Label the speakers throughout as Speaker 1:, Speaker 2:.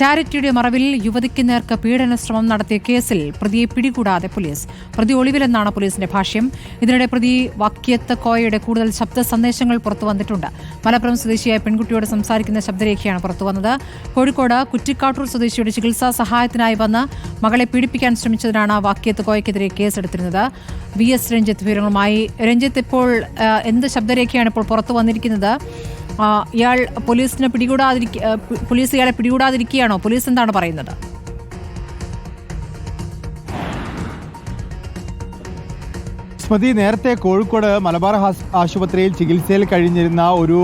Speaker 1: ചാരിറ്റിയുടെ മറവിൽ യുവതിക്ക് നേർക്ക് പീഡന ശ്രമം നടത്തിയ കേസിൽ പ്രതിയെ പിടികൂടാതെ പോലീസ്. പ്രതി ഒളിവിലെന്നാണ് പോലീസിന്റെ ഭാഷ്യം. ഇതിനിടെ പ്രതി വക്കിയത്ത് കോയയുടെ കൂടുതൽ ശബ്ദ സന്ദേശങ്ങൾ പുറത്തു വന്നിട്ടുണ്ട്. മലപ്പുറം സ്വദേശിയായ പെൺകുട്ടിയോട് സംസാരിക്കുന്ന ശബ്ദരേഖയാണ് പുറത്തുവന്നത് കോഴിക്കോട് കുറ്റിക്കാട്ടൂർ സ്വദേശിയുടെ ചികിത്സാ സഹായത്തിനായി വന്ന് മകളെ പീഡിപ്പിക്കാൻ ശ്രമിച്ചതിനാണ് വാക്യത്ത് കോയക്കെതിരെ കേസെടുത്തിരുന്നത്. വി എസ് രഞ്ജിത്ത് വിവരങ്ങളുമായി. രഞ്ജിത്ത് ഇപ്പോൾ എന്ത് ശബ്ദരേഖയാണ് ഇപ്പോൾ പുറത്തു വന്നിരിക്കുന്നത്? ഇയാൾ പോലീസിനെ പിടികൂടാതിരിക്ക പോലീസ് ഇയാളെ പിടികൂടാതിരിക്കുകയാണോ? പോലീസ് എന്താണ് പറയുന്നത്?
Speaker 2: സ്മൃതി നേരത്തെ കോഴിക്കോട് മലബാർ ആശുപത്രിയിൽ ചികിത്സയിൽ കഴിഞ്ഞിരുന്ന ഒരു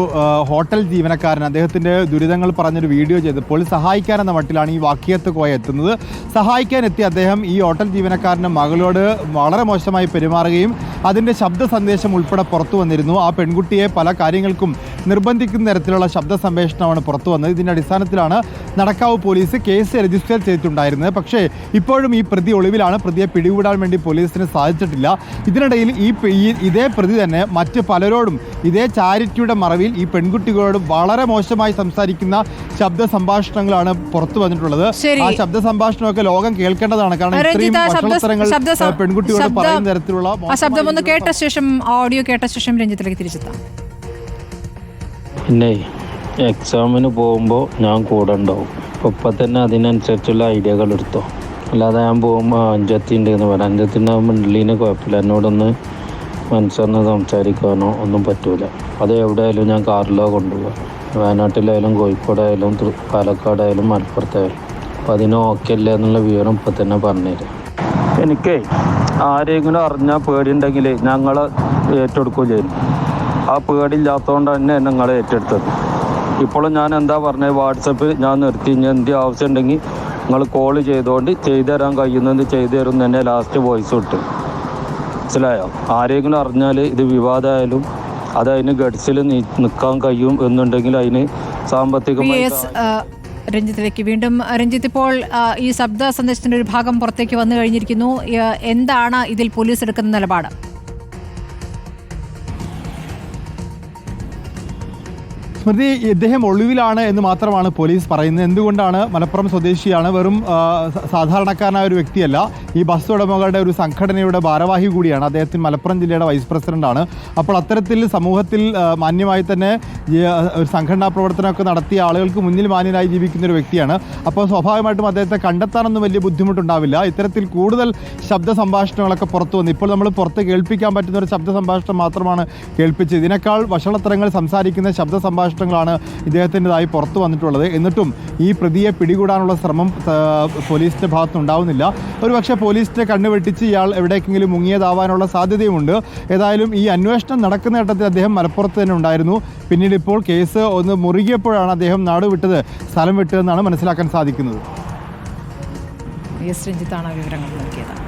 Speaker 2: ഹോട്ടൽ ജീവനക്കാരൻ അദ്ദേഹത്തിന്റെ ദുരിതങ്ങൾ പറഞ്ഞൊരു വീഡിയോ ചെയ്തപ്പോൾ സഹായിക്കാൻ എന്ന മട്ടിലാണ് ഈ വാക്യത്ത് കോയ എത്തുന്നത്. സഹായിക്കാൻ എത്തിയ അദ്ദേഹം ഈ ഹോട്ടൽ ജീവനക്കാരന്റെ മകളോട് വളരെ മോശമായി പെരുമാറുകയും അതിന്റെ ശബ്ദ സന്ദേശം ഉൾപ്പെടെ പുറത്തു വന്നിരുന്നു. ആ പെൺകുട്ടിയെ പല കാര്യങ്ങൾക്കും നിർബന്ധിക്കുന്ന തരത്തിലുള്ള ശബ്ദ സംവേഷണമാണ് പുറത്തു വന്നത്. ഇതിന്റെ അടിസ്ഥാനത്തിലാണ് നടക്കാവ് പോലീസ് കേസ് രജിസ്റ്റർ ചെയ്തിട്ടുണ്ടായിരുന്നത്. പക്ഷേ ഇപ്പോഴും ഈ പ്രതി ഒളിവിലാണ്. പ്രതിയെ പിടികൂടാൻ വേണ്ടി പോലീസിന് സാധിച്ചിട്ടില്ല. ഇതിനിടയിൽ ഈ ഇതേ പ്രതി തന്നെ മറ്റ് പലരോടും ഇതേ ചാരിറ്റിയുടെ മറവിൽ ഈ പെൺകുട്ടികളോട് വളരെ മോശമായി സംസാരിക്കുന്ന ശബ്ദ സംഭാഷണങ്ങളാണ് പുറത്തു വന്നിട്ടുള്ളത്. ആ ശബ്ദ സംഭാഷണമൊക്കെ ലോകം കേൾക്കേണ്ടതാണ്. കാരണം ഇത്രയും
Speaker 1: പെൺകുട്ടികളോട്
Speaker 2: പറയുന്ന തരത്തിലുള്ള
Speaker 1: ഒന്ന് കേട്ട ശേഷം ഓഡിയോ കേട്ട ശേഷം രഞ്ജിത്തിലേക്ക് തിരിച്ചെത്താം.
Speaker 3: പിന്നെ എക്സാമിന് പോകുമ്പോൾ ഞാൻ കൂടെ ഉണ്ടാവും. ഇപ്പം തന്നെ അതിനനുസരിച്ചുള്ള ഐഡിയകൾ എടുത്തോ. അല്ലാതെ ഞാൻ പോകുമ്പോൾ അഞ്ചത്തി ഉണ്ട് എന്ന് പറയാം. അഞ്ചത്തി ഉണ്ടാകുമ്പോൾ മിണ്ടലീന് കുഴപ്പമില്ല. എന്നോടൊന്ന് മനസ്സറിന് സംസാരിക്കാനോ ഒന്നും പറ്റൂല. അത് എവിടെയായാലും ഞാൻ കാറിലോ കൊണ്ടുപോകാം വയനാട്ടിലായാലും കോഴിക്കോടായാലും പാലക്കാടായാലും മലപ്പുറത്തായാലും. അപ്പം അതിന് ഓക്കെ അല്ല എന്നുള്ള വിവരം ഇപ്പം തന്നെ പറഞ്ഞുതരാം. എനിക്കേ ആരെങ്കിലും അറിഞ്ഞാൽ പേടിയുണ്ടെങ്കിൽ ഞങ്ങൾ ഏറ്റെടുക്കുകയും ചെയ്യും. ആ പേടിയില്ലാത്തതുകൊണ്ട് തന്നെ ഞങ്ങൾ ഏറ്റെടുത്തത്. ഇപ്പോഴും ഞാൻ എന്താ പറഞ്ഞത് വാട്സപ്പ് ഞാൻ നിർത്തി. ഇനി എന്ത് ആവശ്യം ഉണ്ടെങ്കിൽ നിങ്ങൾ കോൾ ചെയ്തുകൊണ്ട് ചെയ്തു തരാൻ കഴിയുന്നത് ചെയ്തു തരും എന്ന് തന്നെ ലാസ്റ്റ് വോയിസ് ഇട്ട്. മനസ്സിലായോ? ആരെങ്കിലും അറിഞ്ഞാൽ ഇത് വിവാദമായാലും അത് അതിന് ഗഡ്സിൽ നിൽക്കാൻ കഴിയും എന്നുണ്ടെങ്കിൽ അതിന് സാമ്പത്തികമായി
Speaker 1: രഞ്ജിത്തിലേക്ക് വീണ്ടും. രഞ്ജിത്ത് ഇപ്പോൾ ഈ ശബ്ദ സന്ദേശത്തിന്റെ ഒരു ഭാഗം പുറത്തേക്ക് വന്നു കഴിഞ്ഞിരിക്കുന്നു. എന്താണ് ഇതിൽ പോലീസ് എടുക്കുന്ന നിലപാട്?
Speaker 2: സ്മൃതി ഇദ്ദേഹം ഒളിവിലാണ് എന്ന് മാത്രമാണ് പോലീസ് പറയുന്നത്. എന്തുകൊണ്ടാണ് മലപ്പുറം സ്വദേശിയാണ്? വെറും സാധാരണക്കാരനായ ഒരു വ്യക്തിയല്ല. ഈ ബസ് ഉടമകളുടെ ഒരു സംഘടനയുടെ ഭാരവാഹി കൂടിയാണ്. അദ്ദേഹത്തിന് മലപ്പുറം ജില്ലയുടെ വൈസ് പ്രസിഡന്റാണ്. അപ്പോൾ അത്തരത്തിൽ സമൂഹത്തിൽ മാന്യമായി തന്നെ ഒരു സംഘടനാ പ്രവർത്തനമൊക്കെ നടത്തിയ ആളുകൾക്ക് മുന്നിൽ മാന്യനായി ജീവിക്കുന്ന ഒരു വ്യക്തിയാണ്. അപ്പോൾ സ്വാഭാവികമായിട്ടും അദ്ദേഹത്തെ കണ്ടെത്താനൊന്നും വലിയ ബുദ്ധിമുട്ടുണ്ടാവില്ല. ഇത്തരത്തിൽ കൂടുതൽ ശബ്ദ സംഭാഷണങ്ങളൊക്കെ പുറത്തു വന്നു. ഇപ്പോൾ നമ്മൾ പുറത്ത് കേൾപ്പിക്കാൻ പറ്റുന്ന ഒരു ശബ്ദ സംഭാഷണം മാത്രമാണ് കേൾപ്പിച്ചത്. ഇതിനേക്കാൾ വഷളത്തരങ്ങൾ സംസാരിക്കുന്ന ശബ്ദ സംഭാഷണങ്ങളാണ് ഇദ്ദേഹത്തിന്റെതായി പുറത്തു വന്നിട്ടുള്ളത്. എന്നിട്ടും ഈ പ്രതിയെ പിടികൂടാനുള്ള ശ്രമം പോലീസിന്റെ ഭാഗത്തുനിന്നുണ്ടാവുന്നില്ല ഒരുപക്ഷെ പോലീസിന്റെ കണ്ണ് വെട്ടിച്ച് ഇയാൾ എവിടേക്കെങ്കിലും മുങ്ങിയതാവാനുള്ള സാധ്യതയുമുണ്ട്. ഏതായാലും ഈ അന്വേഷണം നടക്കുന്ന ഘട്ടത്തിൽ അദ്ദേഹം മലപ്പുറത്ത് തന്നെ ഉണ്ടായിരുന്നു. പിന്നീട് ഇപ്പോൾ കേസ് ഒന്ന് മുറുകിയപ്പോഴാണ് അദ്ദേഹം നാട് വിട്ടത് സ്ഥലം വിട്ടതെന്നാണ് മനസ്സിലാക്കാൻ സാധിക്കുന്നത്.
Speaker 1: വിവരങ്ങൾ നൽകിയത്.